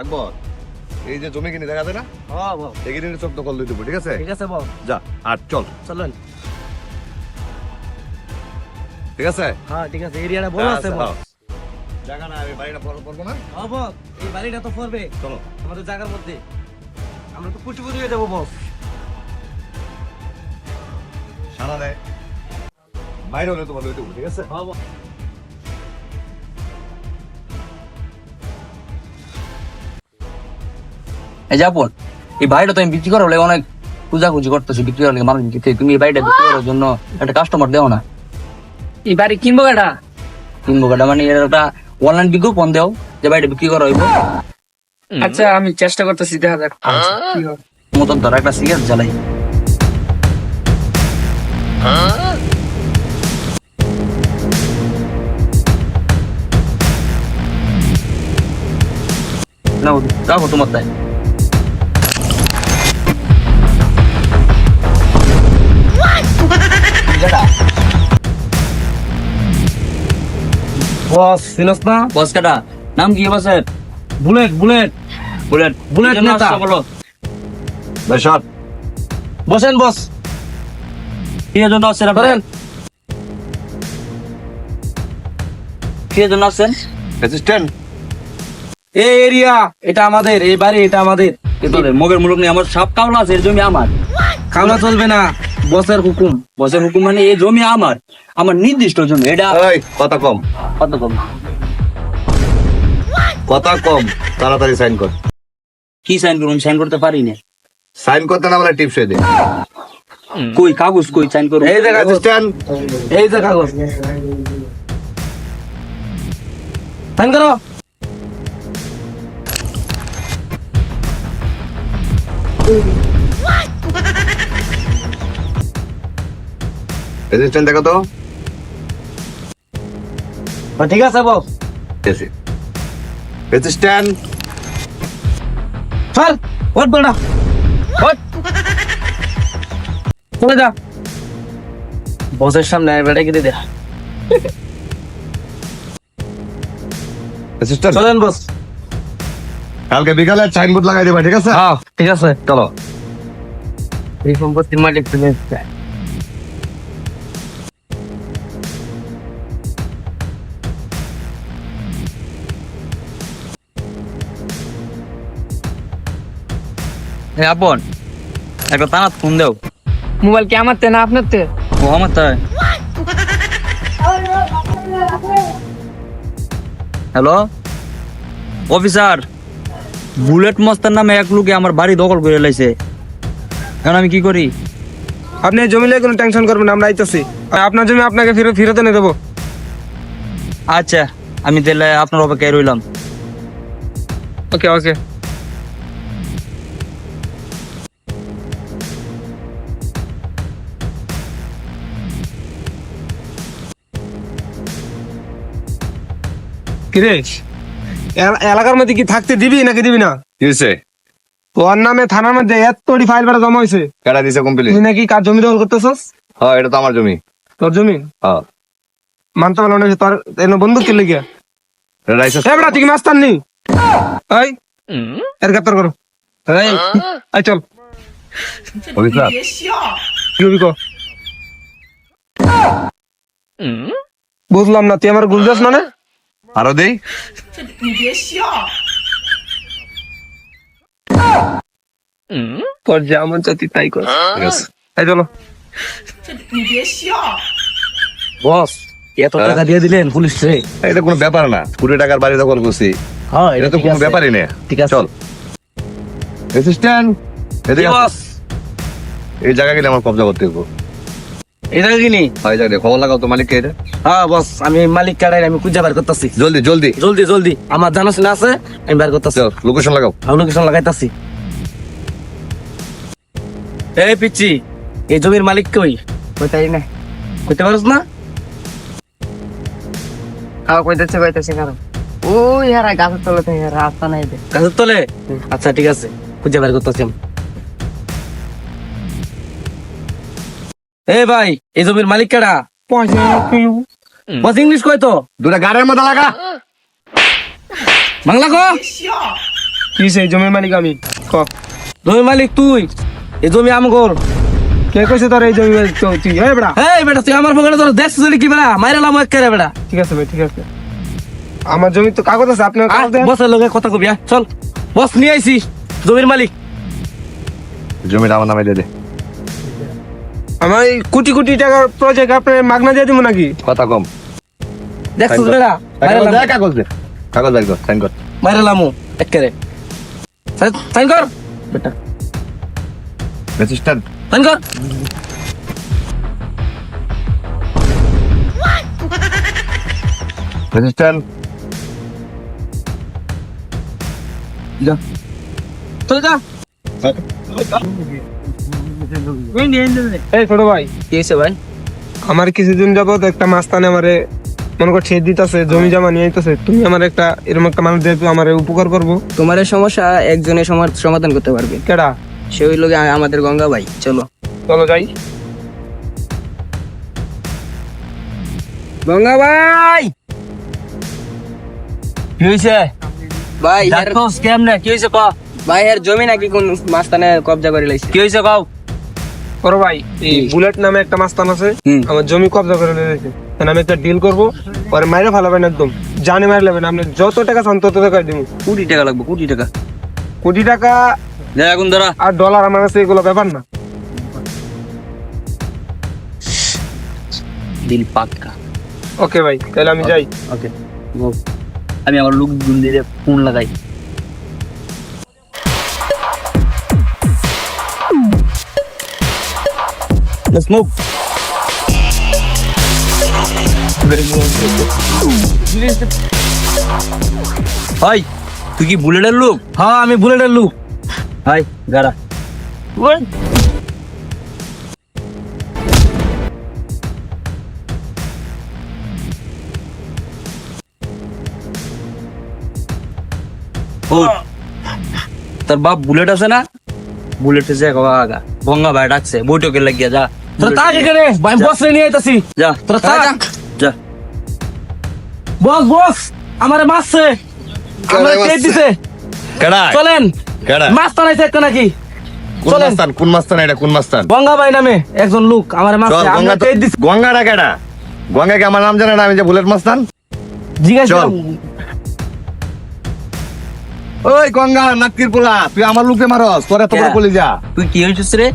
আকবর এই যে জমি কিনে দেখা যায় না? হ্যাঁ এই কিনে চোখ দখল দিয়ে দেবো ঠিক আছে? ঠিক আছে বল। যা আর চল। চলেন। ঠিক আছে? হ্যাঁ ঠিক আছে এরিয়াটা বড় আছে বল। হ্যাঁ। জায়গা না আমি বাড়িটা পর পড়ব না? হ্যাঁ বল। এই বাড়িটা তো পড়বে চলো। আমাদের জায়গার মধ্যে। আমরা তো কুচুপুচু হয়ে যাব বস। সারা দেয়। বাইরে হলে তোমার লইতে ঠিক আছে? হ্যাঁ বল। এই যাপন এই বাড়িটা তুমি বিক্রি করার লাগে অনেক খুঁজাখুঁজি করতেছি বিক্রি করার লাগে মানুষ বিক্রি তুমি এই বাড়িটা বিক্রি করার জন্য একটা কাস্টমার দেও না। এই বাড়ি কিনবো কেটা? কিনবো কাটা মানে এর একটা অনলাইন বিজ্ঞাপন দেও যে বাড়িটা বিক্রি করা হইব। আচ্ছা আমি চেষ্টা করতেছি দেখা যাক কি হয়। মতন ধর একটা সিগারেট জ্বালাই। নাও রাখো তোমার তাই। বস চিনস না? বস কাটা। নাম কি বসের? Bullet bullet. বুলেট। বুলেট জন্য নেতা। বলো। বেশার বসেন বস। কি জন্য আসছেন ধরেন। আপনার কি জন্য আসছেন? অ্যাসিস্ট্যান্ট এই এরিয়া এটা আমাদের এই বাড়ি এটা আমাদের। তোদের মগের মুলুক নেই আমার সব কামলা আছে এর জমি আমার। কামলা চলবে না। বসের হুকুম। বসের হুকুম মানে এই জমি আমার। আমার নির্দিষ্ট জমি এটা কথা কম। কত কম? কথা কম। তাড়াতাড়ি সাইন কর। কি সাইন করুন? সাইন করতে পারি না সাইন করতে না বলে টিপস দে। কই কাগজ কই সাইন করুন? এই যে কাগজ এই যে কাগজ। সাইন করো। অ্যাসিস্ট্যান্ট দেখো তো ঠিক আছে বস এসে চল ওট ওট চলে যা বসের সামনে বেটা অ্যাসিস্ট্যান্ট চলেন বস কালকে বিকালে সাইনবোর্ড লাগাই দেবা ঠিক আছে? হ্যাঁ ঠিক আছে। চলো। এই সম্পত্তির মালিক তুমি। এই আপন একটা তানাত ফোন দাও। মোবাইল কি আমার তে না আপনার তে? ও আমার তাই হ্যালো? অফিসার বুলেট মস্তার নামে এক লোকে আমার বাড়ি দখল করে লাইছে। এখন আমি কি করি? আপনি জমি নিয়ে কোনো টেনশন করবেন না, আমরা আইতেছি। আপনার জমি আপনাকে ফেরত ফেরত এনে দেবো। আচ্ছা আমি তাহলে আপনার অপেক্ষায় রইলাম। ওকে ওকে। কিরে? এলা- এলাকার মধ্যে কি থাকতে দিবি নাকি দিবি না? কি তোর নামে থানার মধ্যে এতটি ফাইল বেড়া জমা হয়েছে কেডা দিছে কমপ্লিট তুই নাকি কার জমি দখল করতেছস? হ্যাঁ এটা তো আমার জমি। তোর জমি? হ্যাঁ। মানতে পারল না তোর এনে বন্দুক কিনলে গিয়া এটা রাইসা এ বেটা তুই কি নি? এই এর গ্রেপ্তার করো। এই এই চল। অফিসার কি হবি ক? বুঝলাম না তুই আমার গুলদাস মানে? আরও দেই? তোর যা মন চাই তুই তাই কর ঠিক আছে। এই চলো। বস এত টাকা দিয়ে দিলেন পুলিশ রে। এটা কোনো ব্যাপার না। কোটি টাকার বাড়ি দখল করছি। হ্যাঁ এটা তো কোনো ব্যাপারই না। ঠিক আছে। চল। অ্যাসিস্ট্যান্ট এদিকে বস? এই জায়গা গেলে আমার কবজা করতে হবে এটা কিনি হয় জায়গা খবর লাগাও তো মালিককে এটা। হ্যাঁ বস আমি মালিক কাড়াই আমি খুঁজে বার করতেছি। জলদি জলদি। জলদি জলদি। আমার আছে আমি বার করতেছি। লোকেশন লাগাও। আমি লোকেশন লাগাইতাছি। এই পিচ্ছি এই জমির মালিক কই? কোথায় না। কইতে পারছ না? খাওয়া কইতেছে কইতেছে কারণ। ও ইয়ারা গাছের তলে থেকে রাস্তা নাই দে। গাছের তলে? আচ্ছা ঠিক আছে খুঁজে বার করতেছি আমি। এই ভাই এই জমির মালিক কেডা বস ইংলিশ কই তো? দুটা গাড়ির মধ্যে লাগা। বাংলা কো? কি সেই জমির মালিক আমি? ক। জমি মালিক তুই। এই জমি আমগর। কে কইছে তোর এই জমি মালিক? তো তুই এই বেড়া এই বেটা তুই আমার পকেটে তোর দেশ চলি কি বেটা? মাইরালাম এক করে বেটা? ঠিক আছে ভাই ঠিক আছে। আমার জমি তো কাগজ আছে আপনি কাগজ দেন। বসের লোকে কথা কবি চল। বস নিয়ে আইছি। জমির মালিক। জমিটা আমার নামে দিয়ে দে। আমার এই কোটি কোটি টাকার প্রজেক্ট আপনি মাগনা দিয়ে দিব নাকি? কথা কম। Sign কর। বেটা কাগজ। দে, কাগজ দেখ সাইন কর মাইরালাম এক করে সাইন কর বেটা। রেজিস্টার সাইন কর রেজিস্টার যা। চল যা। এই ছোট ভাই। কি হয়েছে ভাই? আমার কিছুদিন যাবত একটা মাস্তানে আমারে মনে কর ছেদ দিতেছে জমি জমা নিয়ে আইতেছে। তুমি আমার একটা এরকম একটা মানুষ যেহেতু আমার উপকার করব। তোমার এই সমস্যা একজনের সমা- সমাধান করতে পারবে। কেডা? সে আমাদের গঙ্গা ভাই। চলো। চলো যাই। গঙ্গা ভাই! কি হয়েছে ভাই কেমনে কি হয়েছে ক ভাই এর জমি নাকি কোন মাস্তানে কবজা করে লাইছে? কি হয়েছে কও? বড় ভাই এই বুলেট নামে একটা মাস্তান আছে আমার জমি কবজা করে নিয়েছে আমি একটা ডিল করব পরে মাইরে ফেলাবেন একদম জানে মারি লেবেন আপনি যত টাকা চান তত টাকা দিব। কোটি টাকা লাগবে কোটি টাকা। কোটি টাকা এখন ধরা আর ডলার আমার কাছে এগুলো ব্যাপার না। দিল পাক্কা। ওকে ভাই তাহলে আমি যাই। ওকে আমি আমার লোক দিয়ে ফোন লাগাই। Let's move. হাই তুই কি বুলেটের লোক? হ্যাঁ আমি বুলেটের লোক। হাই গাড়া তোর বাপ বুলেট আছে না? বুলেটে যে আগা। গঙ্গা ভাই ডাকছে বৈঠকে লাগিয়া যা। তোর তা এখানে ভাই বস রে নিয়ে আইতাছি। যা। তোর তা যা। বস বস আমারে মারছে। আমারে পেট দিছে? কেডা চলেন। কেডা মাছ তানাইছে একটা নাকি? কোন। মাস্তান কোন মাস্তান এটা? কোন মাস্তান গঙ্গা ভাই নামে একজন লোক আমারে মারছে। গঙ্গা আমরা পেট দিছে? গঙ্গাটা কেডা? গঙ্গা কি আমার নাম জানে না আমি যে বুলেট মাস্তান জিজ্ঞাসা। ওই গঙ্গা নাকির পোলা তুই আমার লোকে মারস তোরে তোমরা কে? বলি যা তুই কি রে?